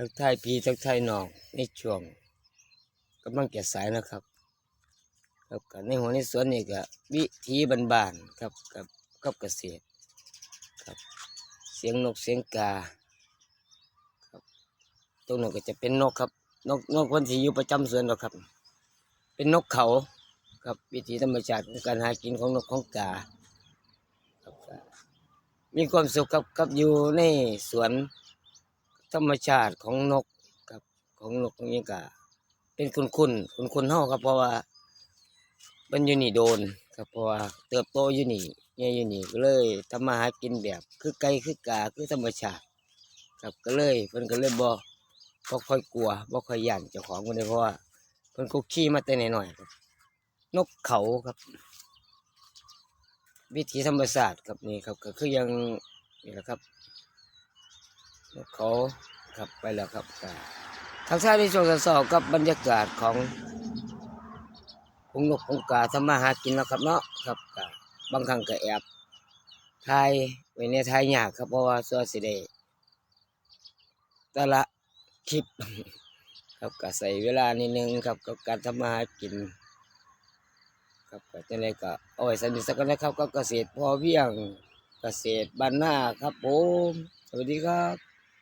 ทักทายพี่ทักทายน้องในช่วงกำลังแก่สายนะครับครับกับในหัวในสวนนี่ก็วิธีบานๆครับกับกับเกษตรครับเสียงนกเสียงกาครับตรงนั้นก็จะเป็นนกครับ นกนกคนที่อยู่ประจำสวนหรอกครับ เป็นนกเขาครับวิธีธรรมชาติของการหากินของนกของกาครับมีความสุขครับกับอยู่ในสวน ธรรมชาติของนกกับของนกนี่ก็เป็นคุณคุณคุณคุณเฮาครับเพราะว่ามันอยู่นี่โดนครับเพราะว่าเติบโตอยู่นี่เนี่ยอยู่นี่ก็เลยทำมาหากินแบบ คือไก่คือกาคือธรรมชาติ ครับก็เลยเพิ่นก็เลยบ่บ่ค่อยกลัวบ่ค่อยย่านเจ้าของเพิ่นเลยเพราะว่าเพิ่นก็ขี่มาแต่หน้อยๆครับ นกเขาครับ วิถีธรรมชาติครับนี่ครับก็คือยังนี่แหละครับ เขาครับไปแล้วครับก็ทางซ้ายในช่วงสอบกับบรรยากาศของพงนกพงกาทำมาหากินแล้วครับเนาะครับก็บางครั้งก็แอบถ่ายไว้ในถ่ายยากครับเพราะว่าส่วนสิได้แต่ละคลิปครับก็ใส่เวลานิดนึงครับกับการทำมาหากินครับก็จะได้ก็เอาไว้สนิทสักกันนะครับก็เกษตรพอเพียงเกษตรบ้านนาครับผมสวัสดีครับ